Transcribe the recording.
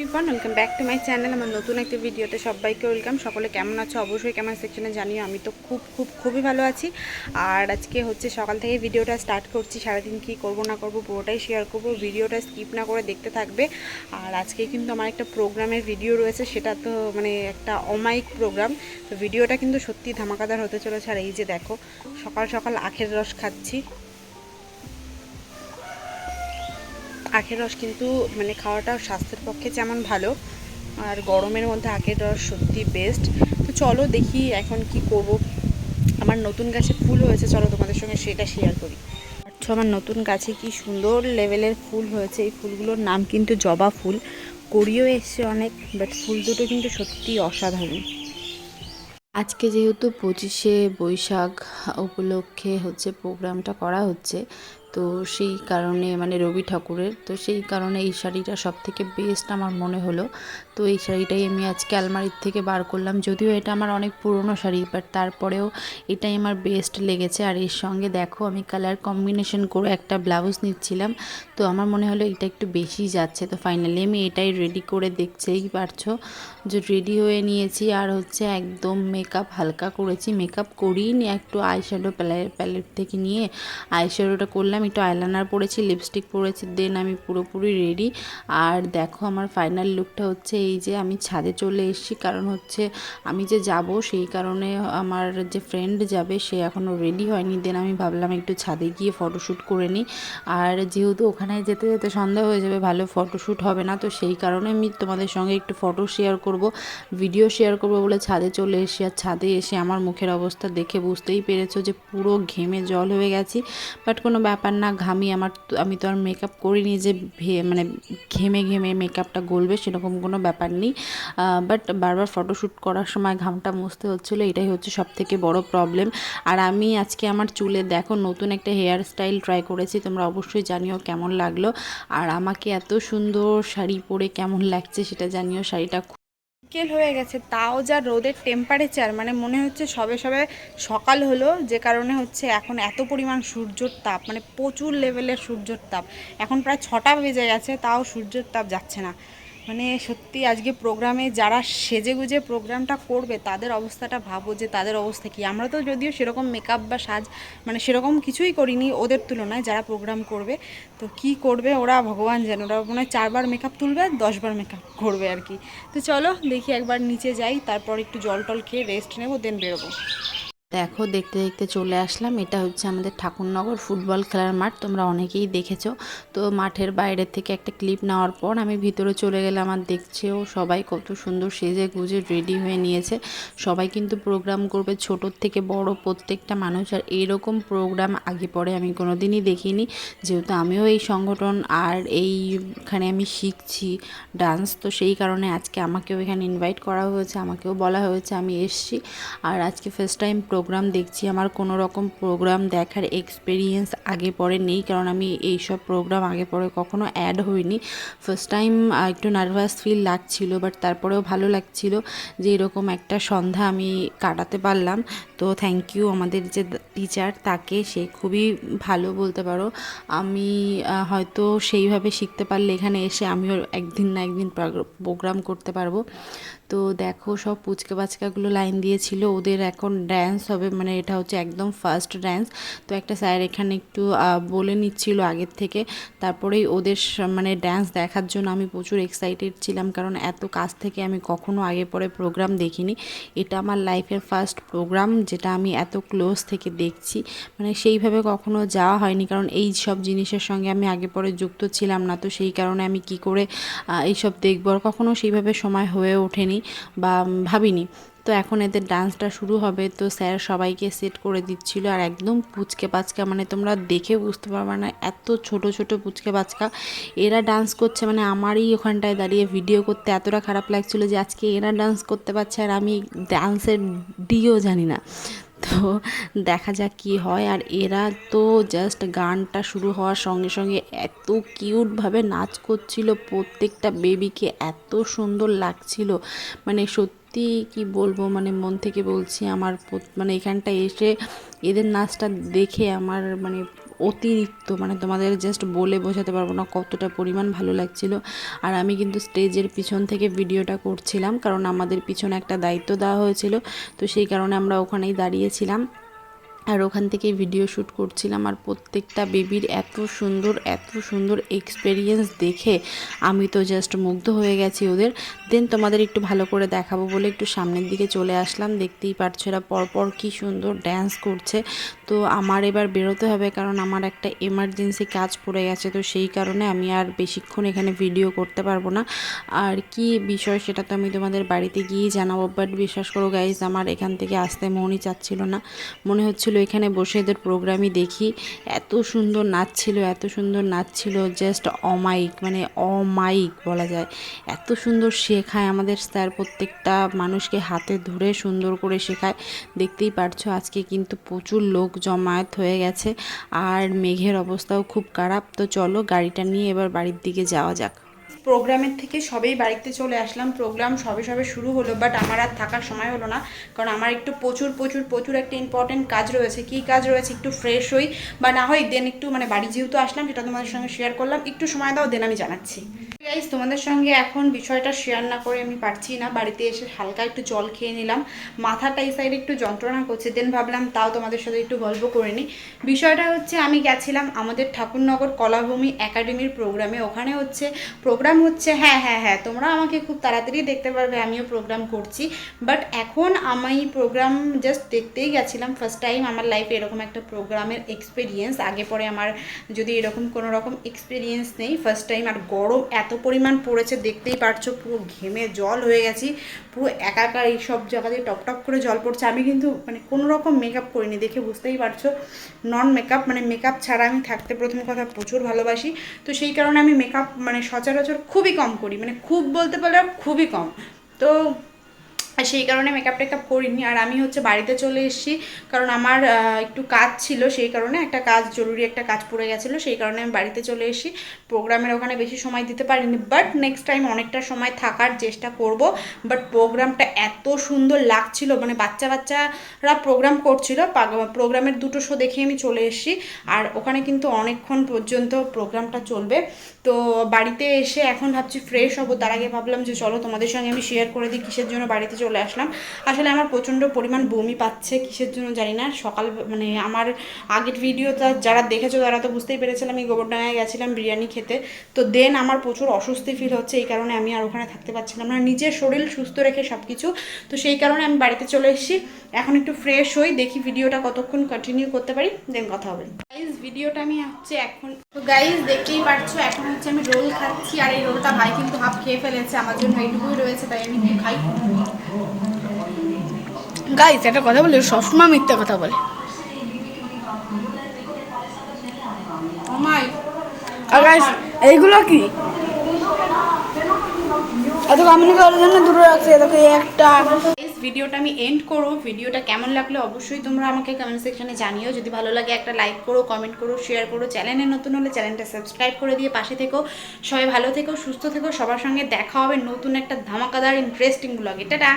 Ripon welcome back to my channel আমার নতুন একটা ভিডিওতে সবাইকে ওয়েলকাম সকলে কেমন আছো? অবশ্যই কেমন সেকশনে জানিও। আমি তো খুব খুব, খুবই ভালো আছি। আর আজকে হচ্ছে সকাল থেকে ভিডিওটা স্টার্ট করছি। সারাদিন কি করব, না করব, পুরোটাই শেয়ার করব। ভিডিওটা স্কিপ না করে দেখতে থাকবে। আর আজকে কিন্তু আমার একটা প্রোগ্রামের ভিডিও রয়েছে। সেটা তো মানে একটা অমাইক প্রোগ্রাম তো ভিডিওটা কিন্তু সত্যি ধামাকাদার হতে চলেছে। আর এই যে দেখো, সকাল সকাল আখের রস খাচ্ছি। আখের রস কিন্তু মানে খাওয়াটা স্বাস্থ্যের পক্ষে যেমন ভালো, আর গরমের মধ্যে আখের রস সত্যি বেস্ট তো চলো দেখি এখন কি করব। আমার নতুন গাছে ফুল হয়েছে, চলো তোমাদের সঙ্গে সেটা শেয়ার করি। আচ্ছা আমার নতুন গাছে কি সুন্দর লেভেলের ফুল হয়েছে। এই ফুলগুলোর নাম কিন্তু জবা ফুল। করিও এসছে অনেক বাট ফুল দুটো কিন্তু সত্যি অসাধারণ। আজকে যেহেতু পঁচিশে বৈশাখ উপলক্ষে হচ্ছে প্রোগ্রামটা করা হচ্ছে তো সেই কারণে মানে রবি ঠাকুরের, তো সেই কারণে এই শাড়িটা সব থেকে বেস্ট আমার মনে হলো। তো এই শাড়িটাই আমি আজকে আলমারির থেকে বার করলাম। যদিও এটা আমার অনেক পুরনো শাড়ি বাট তারপরেও এটাই আমার বেস্ট লেগেছে। আর এর সঙ্গে দেখো, আমি কালার কম্বিনেশন করে একটা ব্লাউজ নিচ্ছিলাম। তো আমার মনে হলো এটা একটু বেশি যাচ্ছে। তো ফাইনালি আমি এটাই রেডি করে দেখছেই, পারছ? যে রেডি হয়ে নিয়েছি। আর হচ্ছে একদম মেকআপ হালকা করেছি। মেকআপ করিনি একটু আই আইশ্যাডো প্যালেট থেকে নিয়ে আইশ্যাডোটা করলাম। একটু আইলাইনার পরেছি লিপস্টিক পরেছি দেন আমি পুরোপুরি রেডি আর দেখো, আমার ফাইনাল লুকটা হচ্ছে এই যে আমি ছাদে চলে এসেছি। কারণ হচ্ছে আমি যে যাব সেই কারণে আমার যে ফ্রেন্ড যাবে সে এখনও রেডি হয়নি। দেন আমি ভাবলাম একটু ছাদে গিয়ে ফটোশ্যুট করে নিই। আর যেহেতু ওখানে যেতে যেতে সন্ধ্যা হয়ে যাবে, ভালো ফটোশ্যুট হবে না। তো সেই কারণে আমি তোমাদের সঙ্গে একটু ফটো শেয়ার করব ভিডিও শেয়ার করব বলে ছাদে চলে এসেছি। আর ছাদে এসে আমার মুখের অবস্থা দেখে বুঝতেই পেরেছ যে পুরো ঘেমে জল হয়ে গেছি। বাট কোনো ব্যাপার না, ঘামি আমার, আমি তো আর মেকআপ করিনি যে মানে ঘেমে ঘেমে মেকআপটা গলবে, সেরকম কোনো ব্যাপার নেই। বাট বারবার ফটোশ্যুট করার সময় ঘামটা মুছতে হচ্ছিল, এটাই হচ্ছে সব থেকে বড় প্রবলেম আর আমি আজকে আমার চুলে দেখো নতুন একটা হেয়ার স্টাইল ট্রাই করেছি, তোমরা অবশ্যই জানিও কেমন লাগল। আর আমাকে এত সুন্দর শাড়ি পরে কেমন লাগছে সেটা জানিও, শাড়িটা বিকেল হয়ে গেছে, তাও যা রোদের টেম্পারেচার মানে মনে হচ্ছে সবে সবে সকাল হলো, যে কারণে হচ্ছে এখন এত পরিমাণ সূর্যর তাপ মানে প্রচুর লেভেলের সূর্যর তাপ। এখন প্রায় ছটা বেজে গেছে, তাও সূর্যের তাপ যাচ্ছে না। মানে সত্যি আজকে প্রোগ্রামে যারা সেজে গুজে প্রোগ্রামটা করবে, তাদের অবস্থাটা ভাবো যে তাদের অবস্থা কি। আমরা তো যদিও সেরকম মেকআপ বা সাজ মানে সেরকম কিছুই করিনি ওদের তুলনায় যারা প্রোগ্রাম করবে। তো কি করবে ওরা ভগবান যেন ওরা মনে হয় চারবার মেকআপ তুলবে আর দশবার মেকআপ করবে আর কি। তো চলো দেখি একবার নিচে যাই, তারপর একটু জল টল খেয়ে রেস্ট নেব দেন বেরোবো। দেখো, দেখতে দেখতে চলে আসলাম। এটা হচ্ছে আমাদের ঠাকুরনগর ফুটবল খেলার মাঠ। তোমরা অনেকেই দেখেছ। তো মাঠের বাইরে থেকে একটা ক্লিপ নেওয়ার পর আমি ভিতরে চলে গেলাম আর দেখছেও সবাই কত সুন্দর সেজে গুজে রেডি হয়ে নিয়েছে। সবাই কিন্তু প্রোগ্রাম করবে ছোটোর থেকে বড় প্রত্যেকটা মানুষ। আর এইরকম প্রোগ্রাম আগে পরে আমি কোনো দিনই দেখিনি। যেহেতু আমিও এই সংগঠন আর এইখানে আমি শিখছি ডান্স, তো সেই কারণে আজকে আমাকেও এখানে ইনভাইট করা হয়েছে, আমাকেও বলা হয়েছে আমি এসছি। আর আজকে ফার্স্ট টাইম প্রোগ্রাম দেখছি, আমার কোনো রকম প্রোগ্রাম দেখার এক্সপিরিয়েন্স আগে পরে নেই, কারণ আমি এই সব প্রোগ্রাম আগে পরে কখনো অ্যাড হইনি। ফার্স্ট টাইম একটু নার্ভাস ফিল লাগছিল বাট তারপরেও ভালো লাগছিল যে এরকম একটা সন্ধ্যা আমি কাটাতে পারলাম। তো থ্যাংক ইউ আমাদের যে টিচার তাকে সে খুবই ভালো বলতে পারো। আমি হয়তো সেইভাবে শিখতে পারলে এখানে এসে আমিও একদিন না একদিন প্রোগ্রাম করতে পারব। তো দেখো সব পুচকে বাচকাগুলো লাইন দিয়েছিল, ওদের এখন ড্যান্স হবে মানে এটা হচ্ছে একদম ফার্স্ট ড্যান্স তো একটা স্যার এখানে একটু বলে নিচ্ছিল আগের থেকে। তারপরেই ওদের মানে ড্যান্স দেখার জন্য আমি প্রচুর এক্সাইটেড ছিলাম, কারণ এত কাছ থেকে আমি কখনো আগে পরে প্রোগ্রাম দেখিনি। এটা আমার লাইফের ফার্স্ট প্রোগ্রাম যেটা আমি এত ক্লোজ থেকে দেখছি। মানে সেইভাবে কখনো যাওয়া হয়নি, কারণ এই সব জিনিসের সঙ্গে আমি আগে পরে যুক্ত ছিলাম না। তো সেই কারণে আমি কি করে এইসব দেখব? আর কখনো সেইভাবে সময় হয়ে ওঠেনি বা ভাবিনি। তো এখন এদের ডান্সটা শুরু হবে। তো স্যার সবাইকে সেট করে দিচ্ছিল আর একদম পুচকে পাচকা মানে তোমরা দেখে বুঝতে পারবে না, এত ছোট ছোট পুচকে পাচকা। এরা ডান্স করছে মানে আমারই ওখানটায় দাঁড়িয়ে ভিডিও করতে এতটা খারাপ লাগছিল যে আজকে এরা ডান্স করতে পারছে আর আমি ডান্সের ডিও জানি না। তো দেখা যাক কি হয়। আর এরা তো জাস্ট গানটা শুরু হওয়ার সঙ্গে সঙ্গে এত কিউটভাবে নাচ করছিল, প্রত্যেকটা বেবিকে এত সুন্দর লাগছিল। মানে সত্যি কি বলব? মানে মন থেকে বলছি আমার মানে এখানটা এসে এদের নাচটা দেখে আমার মানে অতিরিক্ত মানে তোমাদের জাস্ট বলে বোঝাতে পারব না কতটা পরিমাণ ভালো লাগছিল। আর আমি কিন্তু স্টেজের পিছন থেকে ভিডিওটা করছিলাম, কারণ আমাদের পিছনে একটা দায়িত্ব দেওয়া হয়েছিল। তো সেই কারণে আমরা ওখানেই দাঁড়িয়েছিলাম। আর ওখান থেকেই ভিডিও শ্যুট করছিলাম। আর প্রত্যেকটা বেবির এত সুন্দর এত সুন্দর এক্সপেরিয়েন্স দেখে আমি তো জাস্ট মুগ্ধ হয়ে গেছি ওদের। দেন তোমাদের একটু ভালো করে দেখাবো বলে একটু সামনের দিকে চলে আসলাম। দেখতেই পারছ এরা পরপর কি সুন্দর ড্যান্স করছে। তো আমার এবার বেরোতে হবে কারণ আমার একটা এমার্জেন্সি কাজ পড়ে গেছে। তো সেই কারণে আমি আর বেশিক্ষণ এখানে ভিডিও করতে পারব না। আর কি বিষয় সেটা তো আমি তোমাদের বাড়িতে গিয়েই জানাব। বাট বিশ্বাস করো গাইজ আমার এখান থেকে আসতে মনই চাচ্ছিল না। মনে হচ্ছিল এখানে বসে এদের প্রোগ্রামই দেখি। এত সুন্দর নাচ ছিল, এত সুন্দর নাচ ছিল জাস্ট অমাইক মানে অমাইক বলা যায়। এত সুন্দর শেখায় আমাদের স্যার প্রত্যেকটা মানুষকে হাতে ধরে সুন্দর করে শেখায়। দেখতেই পারছ, আজকে কিন্তু প্রচুর লোক জমায়েত হয়ে গেছে, আর মেঘের অবস্থাও খুব খারাপ। তো চলো, গাড়িটা নিয়ে এবার বাড়ির দিকে যাওয়া যাক। প্রোগ্রামের থেকে সবেই বাড়িতে চলে আসলাম। প্রোগ্রাম সবে সবে শুরু হলো বাট আমার আর থাকার সময় হলো না। কারণ আমার একটু প্রচুর প্রচুর প্রচুর একটা ইম্পর্টেন্ট কাজ রয়েছে। কী কাজ রয়েছে? একটু ফ্রেশ হই, বা না হয় দেন একটু মানে বাড়ি যেহেতু আসলাম, সেটা তোমাদের সঙ্গে শেয়ার করলাম। একটু সময় দাও দেন আমি জানাচ্ছি। গাইজ তোমাদের সঙ্গে এখন বিষয়টা শেয়ার না করে আমি পারছি না। বাড়িতে এসে হালকা একটু জল খেয়ে নিলাম। মাথাটা এই সাইডে একটু যন্ত্রণা করছে। দেন ভাবলাম তাও তোমাদের সাথে একটু গল্প করে নিই। বিষয়টা হচ্ছে, আমি গেছিলাম আমাদের ঠাকুরনগর কলাভূমি একাডেমির প্রোগ্রামে ওখানে হচ্ছে প্রোগ্রাম হচ্ছে হ্যাঁ হ্যাঁ হ্যাঁ তোমরা আমাকে খুব তাড়াতাড়ি দেখতে পারবে, আমিও প্রোগ্রাম করছি। বাট এখন আমি প্রোগ্রাম জাস্ট দেখতেই গেছিলাম। ফার্স্ট টাইম আমার লাইফে এরকম একটা প্রোগ্রামের এক্সপিরিয়েন্স আগে পরে আমার যদি এরকম কোনো রকম এক্সপিরিয়েন্স নেই ফার্স্ট টাইম আর গরম এত পরিমাণ পড়েছে, দেখতেই পারছ, পুরো ঘেমে জল হয়ে গেছি, পুরো একাকার এই সব জায়গা দিয়ে টপ টপ করে জল পড়ছে। আমি কিন্তু মানে কোনো রকম মেকআপ করিনি, দেখে বুঝতেই পারছ নন মেকআপ মানে মেকআপ ছাড়া আমি থাকতে প্রথম কথা প্রচুর ভালোবাসি। তো সেই কারণে আমি মেকআপ মানে সচরাচর খুবই কম করি মানে খুব বলতে পারলে খুবই কম। তো সেই কারণে মেকআপ টেকআপ করিনি। আর আমি হচ্ছে বাড়িতে চলে এসেছি, কারণ আমার একটু কাজ ছিল, সেই কারণে একটা কাজ, জরুরি একটা কাজ পড়ে গেছিল, সেই কারণে আমি বাড়িতে চলে এসেছি। প্রোগ্রামের ওখানে বেশি সময় দিতে পারিনি বাট নেক্সট টাইম অনেকটা সময় থাকার চেষ্টা করব। বাট প্রোগ্রামটা এত সুন্দর লাগছিল মানে বাচ্চা বাচ্চারা প্রোগ্রাম করছিল প্রোগ্রামের দুটো শো দেখে আমি চলে এসেছি। আর ওখানে কিন্তু অনেকক্ষণ পর্যন্ত প্রোগ্রামটা চলবে। তো বাড়িতে এসে এখন ভাবছি ফ্রেশ হব। তার আগে ভাবলাম যে চলো তোমাদের সঙ্গে আমি শেয়ার করে দিই কিসের জন্য বাড়িতে চলে আসলাম। আসলে আমার প্রচণ্ড পরিমাণ বমি পাচ্ছে, কিসের জন্য জানি না। সকাল মানে আমার আগের ভিডিওটা যারা দেখেছ তারা তো বুঝতেই পেরেছিলাম আমি গোবরডাঙ্গায় গেছিলাম বিরিয়ানি খেতে। তো দেন আমার প্রচুর অস্বস্তি ফিল হচ্ছে, এই কারণে আমি আর ওখানে থাকতে পারছিলাম না। নিজের শরীর সুস্থ রেখে সব কিছু তো সেই কারণে আমি বাড়িতে চলে এসেছি। এখন একটু ফ্রেশ হই, দেখি ভিডিওটা কতক্ষণ কন্টিনিউ করতে পারি দেন কথা হবে। গাইজ ভিডিওটা আমি হচ্ছে এখন তো গাইজ দেখতেই পারছ, এখন হচ্ছে আমি রোল খাচ্ছি আর এই রোলটা ভাই কিন্তু হাফ খেয়ে ফেলেছে আমার জন্য এইটুকুই রয়েছে তাই আমি খাই। গাইস একটা কথা বলি সবসময় মিথ্যা কথা বলে। আর গাইস এইগুলো কি? এত কামিনি জন্য দূরে রাখছে এটাকে একটা। ভিডিওটা আমি এন্ড করো। ভিডিওটা কেমন লাগল অবশ্যই তোমরা আমাকে কমেন্ট সেকশনে জানিও। যদি ভালো লাগে একটা লাইক করো কমেন্ট করো শেয়ার করো। চ্যানেলে নতুন হলে চ্যানেলটা সাবস্ক্রাইব করে দিয়ে পাশে থেকো। সবাই ভালো থেকো, সুস্থ থেকো। সবার সঙ্গে দেখা হবে নতুন একটা ধামাকাদার ইন্টারেস্টিং ব্লগে টাটা!